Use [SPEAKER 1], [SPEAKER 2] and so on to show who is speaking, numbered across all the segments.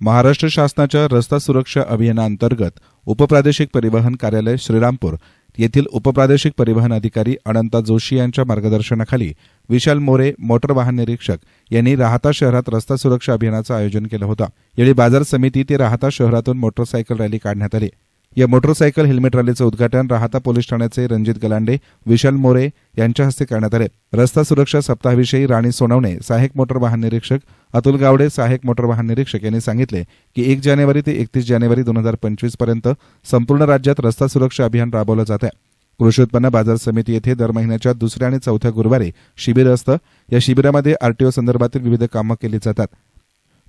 [SPEAKER 1] महाराष्ट्र शासनाच्या रस्ता सुरक्षा अभियानांतर्गत उपप्रादेशिक परिवहन कार्यालय श्रीरामपूर येथील उपप्रादेशिक परिवहन अधिकारी अनंता जोशी यांच्या मार्गदर्शनाखाली विशाल मोरे मोटर वाहन निरीक्षक यांनी राहता शहरात रस्ता सुरक्षा अभियानाचं आयोजन केलं होतं. यावेळी बाजार समिती ते राहता शहरातून मोटरसायकल रॅली काढण्यात आली. या मोटरसायकल हेल्मेट रॅलीचं उद्घाटन राहता पोलीस ठाण्याचे रणजित गलांडे विशाल मोरे यांच्या हस्ते करण्यात आले. रस्ता सुरक्षा सप्ताहाविषयी राणी सोनवणे सहाय्यक मोटर वाहन निरीक्षक अतुल गावडे सहाय्यक मोटर वाहन निरीक्षक यांनी सांगितले की एक जानेवारी ते एकतीस जानेवारी दोन हजार पंचवीसपर्यंत संपूर्ण राज्यात रस्ता सुरक्षा अभियान राबवलं जात आहे. कृषी उत्पन्न बाजार समिती येथे दर महिन्याच्या दुसऱ्या आणि चौथ्या गुरुवारी शिबिर असतं. या शिबिरामध्ये आरटीओ संदर्भातील विविध कामं केली जातात.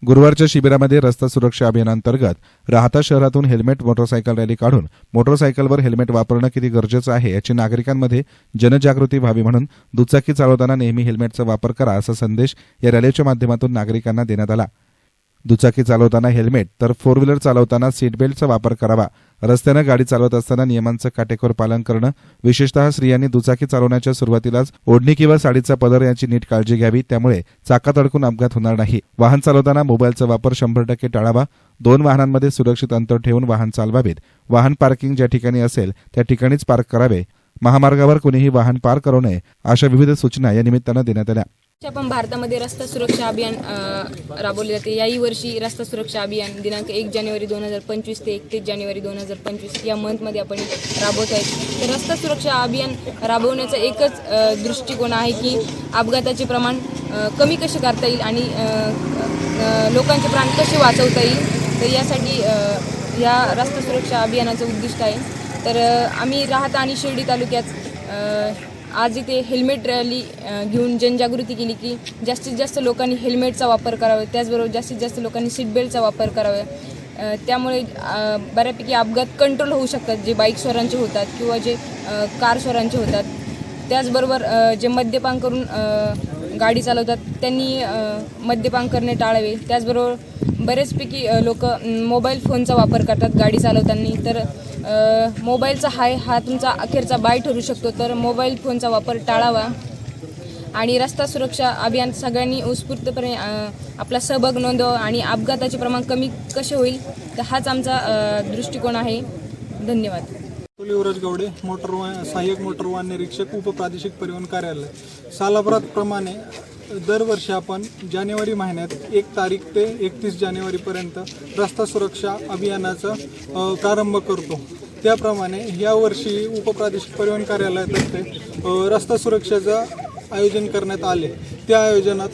[SPEAKER 1] गुरुवारच्या शिबिरामध्ये रस्ता सुरक्षा अभियानांतर्गत राहता शहरातून हेल्मेट मोटरसायकल रॅली काढून मोटरसायकलवर हेल्मेट वापरणं किती गरजेचं आहे याची नागरिकांमध्ये जनजागृती व्हावी म्हणून दुचाकी चालवताना नेहमी हेल्मेटचा वापर करा असा संदेश या रॅलीच्या माध्यमातून नागरिकांना देण्यात आला. दुचाकी चालवताना हेल्मेट तर फोर व्हीलर चालवताना सीट बेल्टचा वापर करावा रस्त्यानं गाडी चालवत असताना नियमांचं काटेकोर पालन करणं विशेषतः स्त्रियांनी दुचाकी चालवण्याच्या सुरुवातीलाच ओढणी किंवा साडीचा पदर यांची नीट काळजी घ्यावी त्यामुळे चाकात अडकून अपघात होणार नाही. वाहन चालवताना मोबाईलचा वापर शंभर टक्के टाळावा. दोन वाहनांमध्ये सुरक्षित अंतर ठेवून वाहन चालवावेत. वाहन पार्किंग ज्या ठिकाणी असेल त्या ठिकाणीच पार्क करावे. महामार्गावर कुणीही वाहन पार्क करू नये अशा विविध सूचना या निमित्तानं देण्यात आल्या.
[SPEAKER 2] पण भारतामध्ये रस्ता सुरक्षा अभियान राबवले जाते. याही वर्षी रस्ता सुरक्षा अभियान दिनांक एक जानेवारी दोन हजार पंचवीस ते एकतीस जानेवारी दोन हजार पंचवीस या मंथमध्ये आपण राबवत आहे. तर रस्ता सुरक्षा अभियान राबवण्याचा एकच दृष्टिकोन आहे की अपघाताचे प्रमाण कमी कसे करता येईल आणि लोकांचे प्राण कसे वाचवता येईल. तर यासाठी या रस्ता सुरक्षा अभियानाचं उद्दिष्ट आहे. तर आम्ही राहता आणि शिर्डी तालुक्यात आज इथे हेल्मेट रॅली घेऊन जनजागृती केली की जास्तीत जास्त लोकांनी हेल्मेटचा वापर करावा. त्याचबरोबर जास्तीत जास्त लोकांनी सीट बेल्टचा वापर करावा. त्यामुळे बऱ्यापैकी अपघात कंट्रोल होऊ शकतात जे बाईक स्वरांचे होतात किंवा जे कारस्वारांचे कार स्वरांचे होतात. त्याचबरोबर जे मद्यपान करून गाडी चालवतात त्यांनी मद्यपान करणे टाळावे. त्याचबरोबर बरेचपैकी लोक मोबाईल फोनचा वापर करतात गाडी चालवताना. तर मोबाईलचा हाय हा तुमचा अखेरचा बाय ठरू शकतो. तर मोबाईल फोनचा वापर टाळावा. आणि रस्ता सुरक्षा अभियान सगळ्यांनी उत्स्फूर्तपणे आपला सहभाग नोंदवा आणि अपघाताचे प्रमाण कमी कसे होईल तर हाच आमचा दृष्टिकोन आहे. धन्यवाद.
[SPEAKER 3] युवराज गवडे मोटर सहाय्यक मोटर वाहन निरीक्षक उपप्रादेशिक परिवहन कार्यालय. सालाभरातप्रमाणे दरवर्षी आपण जानेवारी महिन्यात एक तारीख ते एकतीस जानेवारीपर्यंत रस्ता सुरक्षा अभियानाचा प्रारंभ करतो. त्याप्रमाणे यावर्षी उपप्रादेशिक परिवहन कार्यालयातर्फे रस्ता सुरक्षेचं आयोजन करण्यात आले. त्या आयोजनात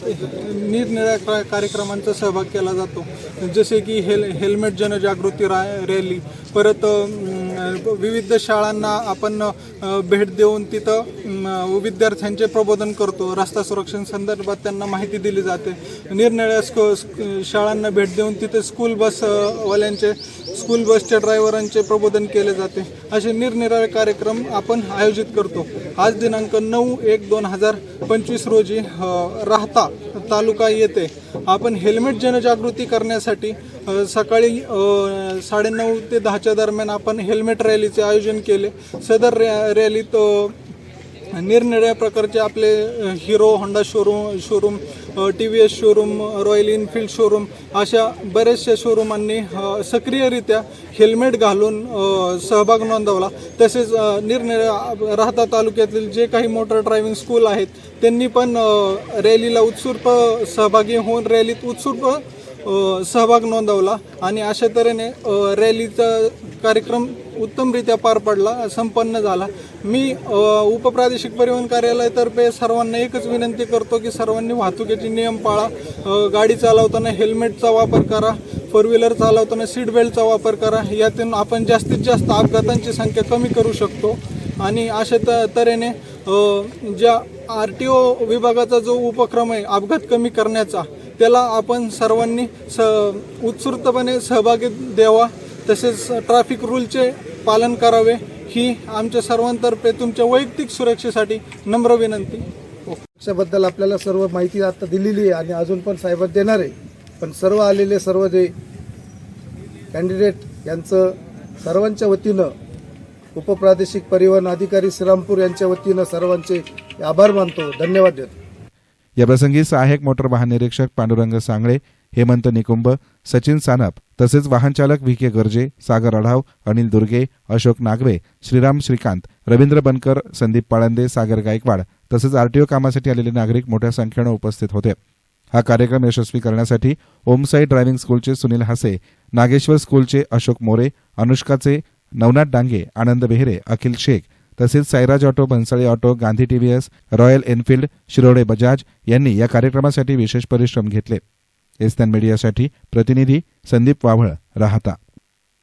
[SPEAKER 3] निरनिराळ्या कार्यक्रमांचा सहभाग केला जातो. जसे की हेल हेल्मेट जनजागृती रा रॅली परत विविध शाळांना आपण भेट देऊन तिथं विद्यार्थ्यांचे प्रबोधन करतो. रस्ता सुरक्षेसंदर्भात त्यांना माहिती दिली जाते. निरनिराळ्या स्कू स्क- शाळांना भेट देऊन तिथे स्कूल बसवाल्यांचे स्कूल बसच्या ड्रायव्हरांचे प्रबोधन केले जाते. असे निरनिराळे कार्यक्रम आपण आयोजित करतो. आज दिनांक नऊ एक दोन हजार पंचवीस रोजी राहता तालुका येते. आपण हेल्मेट जनजागृती करण्यासाठी सकाळी साडेनऊ ते दहाच्या दरम्यान आपण हेल्मेट रॅलीचे आयोजन केले. सदर रॅ रॅलीत निरनिराळ्या प्रकारचे आपले Hero Honda showroom showroom T V S showroom Royal Enfield showroom अशा बऱ्याचशा शोरूमांनी सक्रियरित्या हेल्मेट घालून सहभाग नोंदवला. तसेच अ, राहता तालुक्यातील जे काही मोटर ड्रायव्हिंग स्कूल आहेत त्यांनी पण रॅलीला उत्सुर्प सहभागी होऊन रॅलीत उत्सुर्प सहभाग नोंदवला. आणि अशा तऱ्हेने रॅलीचा कार्यक्रम उत्तमरित्या पार पडला संपन्न झाला. मी उपप्रादेशिक परिवहन कार्यालयातर्फे सर्वांना एकच विनंती करतो की सर्वांनी वाहतुकीचे नियम पाळा. गाडी चालवताना हेल्मेटचा वापर करा फोर व्हीलर चालवताना सीट बेल्टचा वापर करा. यातून आपण जास्तीत जास्त अपघातांची संख्या कमी करू शकतो. आणि अशा त तऱ्हेने ज्या आर टी ओ विभागाचा जो उपक्रम आहे अपघात कमी करण्याचा त्याला आपण सर्वांनी स उत्स्फूर्तपणे सहभागी द्यावा. तसेच ट्रॅफिक रूलचे पालन करावे ही आमच्या सर्वांतर्फे तुमच्या वैयक्तिक सुरक्षेसाठी नम्र विनंती.
[SPEAKER 4] पक्षाबद्दल आपल्याला सर्व माहिती आता दिलेली आहे आणि अजून पण साहेबात देणार आहे. पण सर्व आलेले सर्व जे कॅन्डिडेट यांचं सर्वांच्या वतीनं उपप्रादेशिक परिवहन अधिकारी श्रीरामपूर यांच्या वतीनं सर्वांचे आभार मानतो. धन्यवाद देतो.
[SPEAKER 1] याप्रसंगी सहाय्यक मोटर वाहन निरीक्षक पांडुरंग सांगळे हेमंत निकुंभ सचिन सानप तसेच वाहनचालक व्ही के गर्जे सागर अढाव अनिल दुर्गे अशोक नागवे श्रीराम श्रीकांत रवींद्र बनकर संदीप पाळंदे सागर गायकवाड तसेच आरटीओ कामासाठी आलेले नागरिक मोठ्या संख्येनं उपस्थित होते. हा कार्यक्रम यशस्वी करण्यासाठी ओमसाई ड्रायव्हिंग स्कूलचे सुनील हासे नागेश्वर स्कूलचे अशोक मोरे अनुष्काचे नवनाथ डांगे आनंद बेहरे अखिल शेख तसेच Sairaj auto Bhansali auto Gandhi TVS Royal Enfield Shirode Bajaj यांनी या कार्यक्रमासाठी विशेष परिश्रम घेतले. एस्तन मीडियासाठी प्रतिनिधी संदीप वाव्हळ राहता.